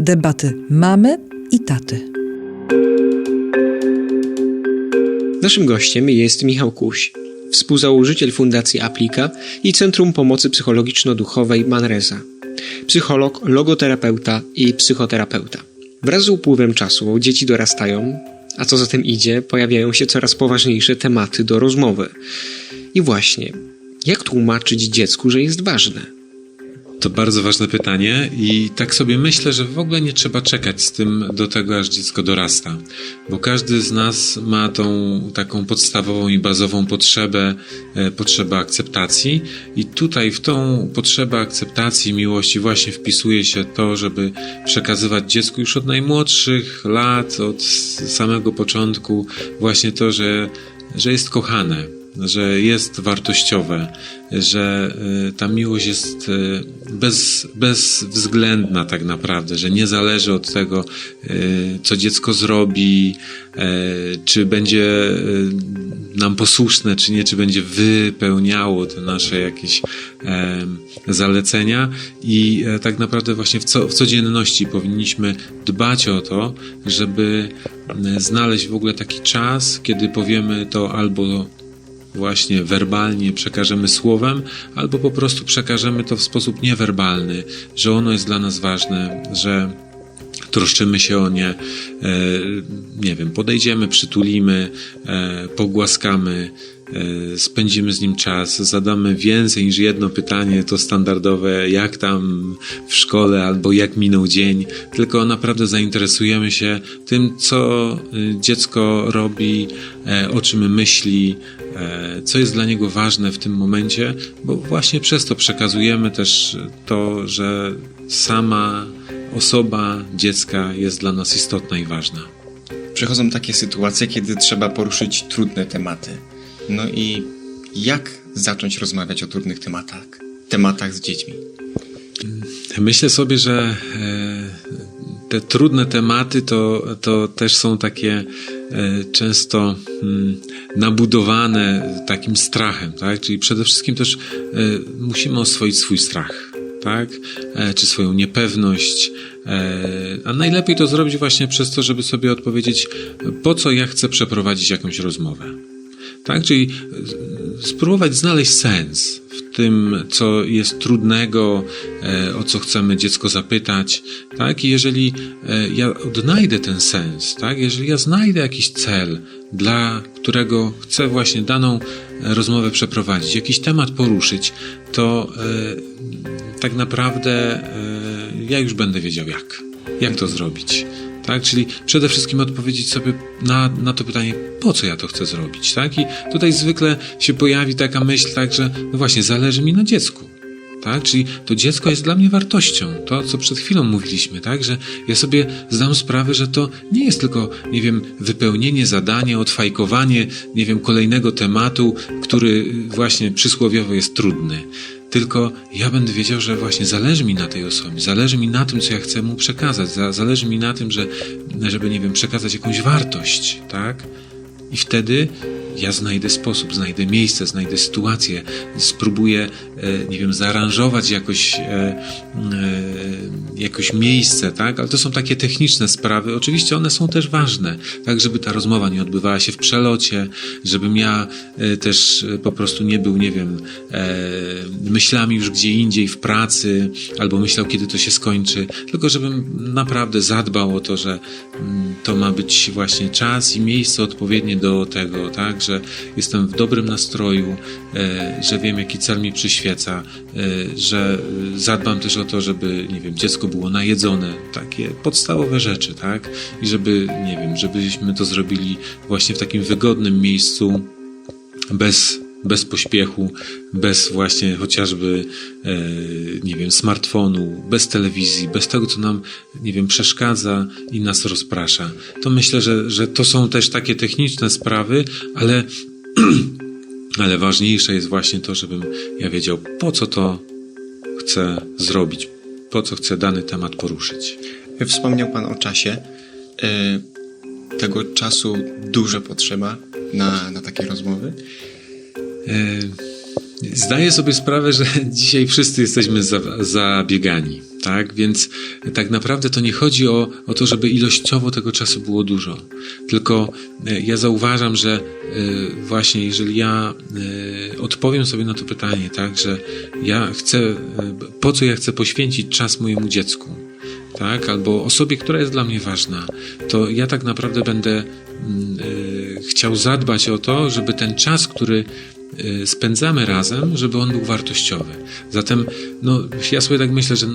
Debaty mamy i taty. Naszym gościem jest Michał Kuś, współzałożyciel Fundacji Aplika i Centrum Pomocy Psychologiczno-Duchowej Manresa. Psycholog, logoterapeuta i psychoterapeuta. Wraz z upływem czasu dzieci dorastają, a co za tym idzie, pojawiają się coraz poważniejsze tematy do rozmowy. I właśnie, jak tłumaczyć dziecku, że jest ważne? To bardzo ważne pytanie i tak sobie myślę, że w ogóle nie trzeba czekać z tym do tego, aż dziecko dorasta, bo każdy z nas ma tą taką podstawową i bazową potrzebę, e, potrzebę akceptacji i tutaj w tą potrzebę akceptacji, miłości właśnie wpisuje się to, żeby przekazywać dziecku już od najmłodszych lat, od samego początku właśnie to, że, że jest kochane, że jest wartościowe, że y, ta miłość jest y, bez, bezwzględna tak naprawdę, że nie zależy od tego, y, co dziecko zrobi, czy będzie nam posłuszne, czy nie, czy będzie wypełniało te nasze jakieś zalecenia. I e, tak naprawdę właśnie w, co, w codzienności powinniśmy dbać o to, żeby znaleźć w ogóle taki czas, kiedy powiemy to albo właśnie werbalnie przekażemy słowem, albo po prostu przekażemy to w sposób niewerbalny, że ono jest dla nas ważne, że troszczymy się o nie, e, nie wiem, podejdziemy, przytulimy, e, pogłaskamy, e, spędzimy z nim czas, zadamy więcej niż jedno pytanie, to standardowe, jak tam w szkole albo jak minął dzień, tylko naprawdę zainteresujemy się tym, co dziecko robi, o czym myśli, co jest dla niego ważne w tym momencie, bo właśnie przez to przekazujemy też to, że sama osoba dziecka jest dla nas istotna i ważna. Przychodzą takie sytuacje, kiedy trzeba poruszyć trudne tematy. No i jak zacząć rozmawiać o trudnych tematach, tematach z dziećmi? Myślę sobie, że e, te trudne tematy to, to też są takie e, często mm, nabudowane takim strachem, tak? Czyli przede wszystkim też e, musimy oswoić swój strach tak? E, czy swoją niepewność. E, a najlepiej to zrobić właśnie przez to, żeby sobie odpowiedzieć, po co ja chcę przeprowadzić jakąś rozmowę. Tak? Czyli e, spróbować znaleźć sens w tym, co jest trudnego, o co chcemy dziecko zapytać, tak? I jeżeli ja odnajdę ten sens, tak? Jeżeli ja znajdę jakiś cel, dla którego chcę właśnie daną rozmowę przeprowadzić, jakiś temat poruszyć, to tak naprawdę ja już będę wiedział jak. Jak to zrobić. Tak? Czyli przede wszystkim odpowiedzieć sobie na, na to pytanie, po co ja to chcę zrobić. Tak? I tutaj zwykle się pojawi taka myśl, tak, że no właśnie, zależy mi na dziecku. Tak? Czyli to dziecko jest dla mnie wartością. To, co przed chwilą mówiliśmy, tak? Że ja sobie zdam sprawę, że to nie jest tylko, nie wiem, wypełnienie zadania, odfajkowanie, nie wiem, kolejnego tematu, który właśnie przysłowiowo jest trudny tylko ja będę wiedział, że właśnie zależy mi na tej osobie, zależy mi na tym, co ja chcę mu przekazać, zależy mi na tym, że, żeby, nie wiem, przekazać jakąś wartość, tak? I wtedy ja znajdę sposób, znajdę miejsce, znajdę sytuację, spróbuję, e, nie wiem, zaaranżować jakoś, e, e, jakoś miejsce, tak? Ale to są takie techniczne sprawy. Oczywiście one są też ważne, tak, żeby ta rozmowa nie odbywała się w przelocie, żebym ja też po prostu nie był, nie wiem, myślami już gdzie indziej w pracy, albo myślał, kiedy to się skończy, tylko żebym naprawdę zadbał o to, że mm, to ma być właśnie czas i miejsce odpowiednie do tego, tak, że jestem w dobrym nastroju, e, że wiem, jaki cel mi przyświeca, e, że zadbam też o to, żeby, nie wiem, dziecko było najedzone, takie podstawowe rzeczy, tak? I żeby, nie wiem, żebyśmy to zrobili właśnie w takim wygodnym miejscu, bez bez pośpiechu, bez właśnie chociażby, e, nie wiem, smartfonu, bez telewizji, bez tego, co nam, nie wiem, przeszkadza i nas rozprasza. To myślę, że, że to są też takie techniczne sprawy, ale, ale ważniejsze jest właśnie to, żebym ja wiedział, po co to chcę zrobić, po co chcę dany temat poruszyć. Wspomniał Pan o czasie. E, tego czasu dużo potrzeba na, na takie rozmowy. E, zdaję sobie sprawę, że dzisiaj wszyscy jesteśmy zabiegani. Tak, więc tak naprawdę to nie chodzi o, o to, żeby ilościowo tego czasu było dużo. Tylko e, ja zauważam, że e, właśnie jeżeli ja odpowiem sobie na to pytanie, tak, że ja chcę, po co ja chcę poświęcić czas mojemu dziecku, tak, albo osobie, która jest dla mnie ważna, to ja tak naprawdę będę mm, chciał zadbać o to, żeby ten czas, który e, spędzamy razem, żeby on był wartościowy. Zatem, no, ja sobie tak myślę, że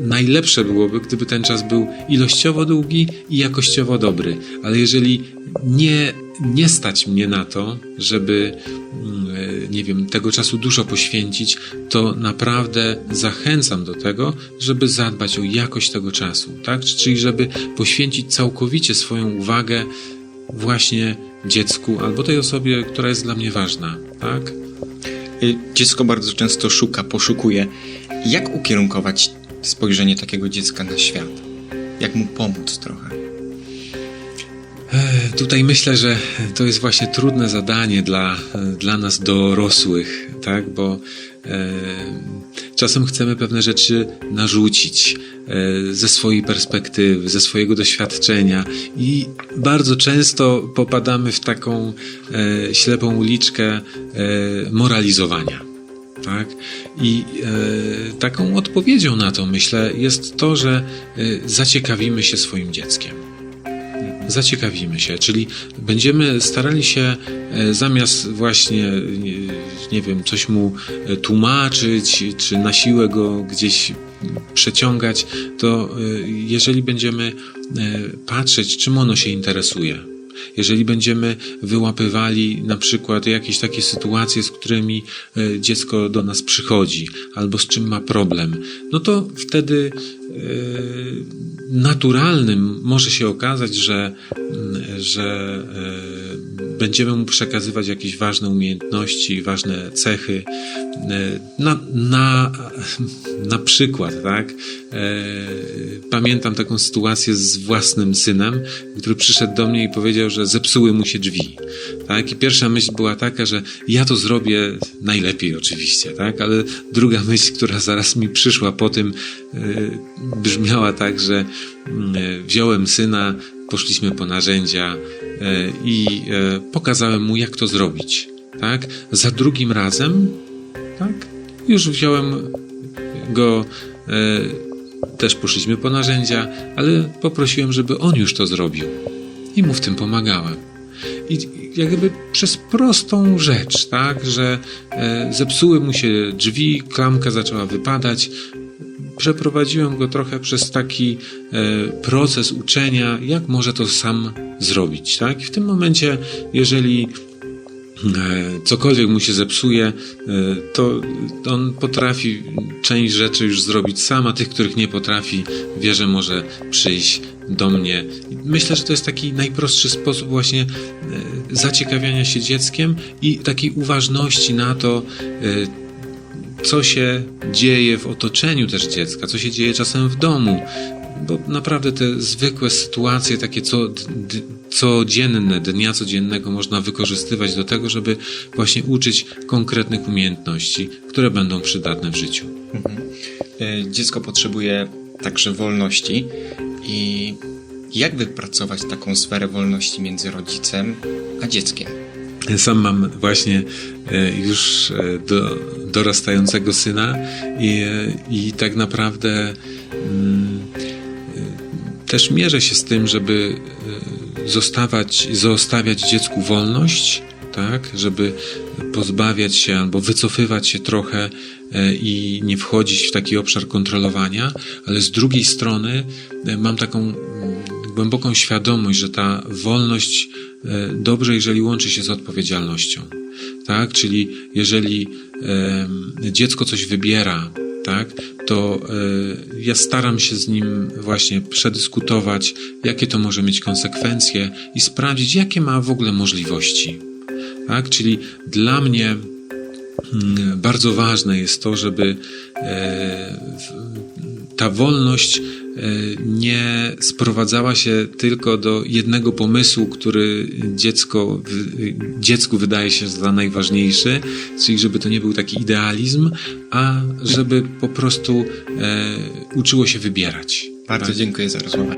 najlepsze byłoby, gdyby ten czas był ilościowo długi i jakościowo dobry, ale jeżeli nie, nie stać mnie na to, żeby, mm, nie wiem, tego czasu dużo poświęcić, to naprawdę zachęcam do tego, żeby zadbać o jakość tego czasu, tak? Czyli żeby poświęcić całkowicie swoją uwagę właśnie dziecku albo tej osobie, która jest dla mnie ważna, tak? Y, Dziecko bardzo często szuka, poszukuje. Jak ukierunkować spojrzenie takiego dziecka na świat? Jak mu pomóc trochę? Tutaj myślę, że to jest właśnie trudne zadanie dla, dla nas dorosłych, tak? Bo e, czasem chcemy pewne rzeczy narzucić e, ze swojej perspektywy, ze swojego doświadczenia i bardzo często popadamy w taką e, ślepą uliczkę e, moralizowania. Tak? I e, taką odpowiedzią na to, myślę, jest to, że e, zaciekawimy się swoim dzieckiem zaciekawimy się, czyli będziemy starali się e, zamiast właśnie, nie wiem, coś mu e, tłumaczyć, czy na siłę go gdzieś przeciągać, to e, jeżeli będziemy patrzeć, czym ono się interesuje, jeżeli będziemy wyłapywali na przykład jakieś takie sytuacje, z którymi e, dziecko do nas przychodzi, albo z czym ma problem, no to wtedy e, naturalnym może się okazać, że, mm, że e, będziemy mu przekazywać jakieś ważne umiejętności, ważne cechy. E, Na, na, na przykład, tak? E, Pamiętam taką sytuację z własnym synem, który przyszedł do mnie i powiedział, że zepsuły mu się drzwi. Tak? I pierwsza myśl była taka, że ja to zrobię najlepiej oczywiście, tak? Ale druga myśl, która zaraz mi przyszła po tym, e, brzmiała tak, że mm, wziąłem syna, poszliśmy po narzędzia e, i e, pokazałem mu, jak to zrobić. Tak? Za drugim razem tak? już wziąłem go, e, też poszliśmy po narzędzia, ale poprosiłem, żeby on już to zrobił. I mu w tym pomagałem. I jakby przez prostą rzecz, tak, że zepsuły mu się drzwi, klamka zaczęła wypadać, przeprowadziłem go trochę przez taki e, proces uczenia, jak może to sam zrobić, tak? W tym momencie, jeżeli e, cokolwiek mu się zepsuje, e, to on potrafi część rzeczy już zrobić sam, a tych, których nie potrafi, wie, że może przyjść do mnie. Myślę, że to jest taki najprostszy sposób właśnie zaciekawiania się dzieckiem i takiej uważności na to, co się dzieje w otoczeniu też dziecka, co się dzieje czasem w domu. Bo naprawdę te zwykłe sytuacje, takie co, d, codzienne, dnia codziennego można wykorzystywać do tego, żeby właśnie uczyć konkretnych umiejętności, które będą przydatne w życiu. Y, Dziecko potrzebuje także wolności i jak wypracować taką sferę wolności między rodzicem a dzieckiem? Sam mam właśnie e, już e, do, dorastającego syna i, e, i tak naprawdę mm, też mierzę się z tym, żeby zostawać, zostawiać dziecku wolność, tak, żeby pozbawiać się albo wycofywać się trochę i nie wchodzić w taki obszar kontrolowania, ale z drugiej strony mam taką mm, głęboką świadomość, że ta wolność e, dobrze, jeżeli łączy się z odpowiedzialnością. Tak? Czyli jeżeli dziecko coś wybiera, tak, to e, ja staram się z nim właśnie przedyskutować, jakie to może mieć konsekwencje i sprawdzić, jakie ma w ogóle możliwości. Tak? Czyli dla mnie mm, bardzo ważne jest to, żeby e, ta wolność nie sprowadzała się tylko do jednego pomysłu, który dziecko, dziecku wydaje się za najważniejszy, czyli żeby to nie był taki idealizm, a żeby po prostu e, uczyło się wybierać. Bardzo Tak. dziękuję za rozmowę.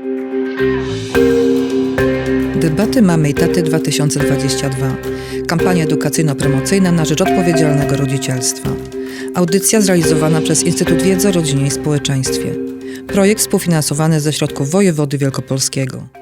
Debaty Mamy i Taty 2022. Kampania edukacyjno-promocyjna na rzecz odpowiedzialnego rodzicielstwa. Audycja zrealizowana przez Instytut Wiedzy o Rodzinie i Społeczeństwie. Projekt współfinansowany ze środków wojewody wielkopolskiego.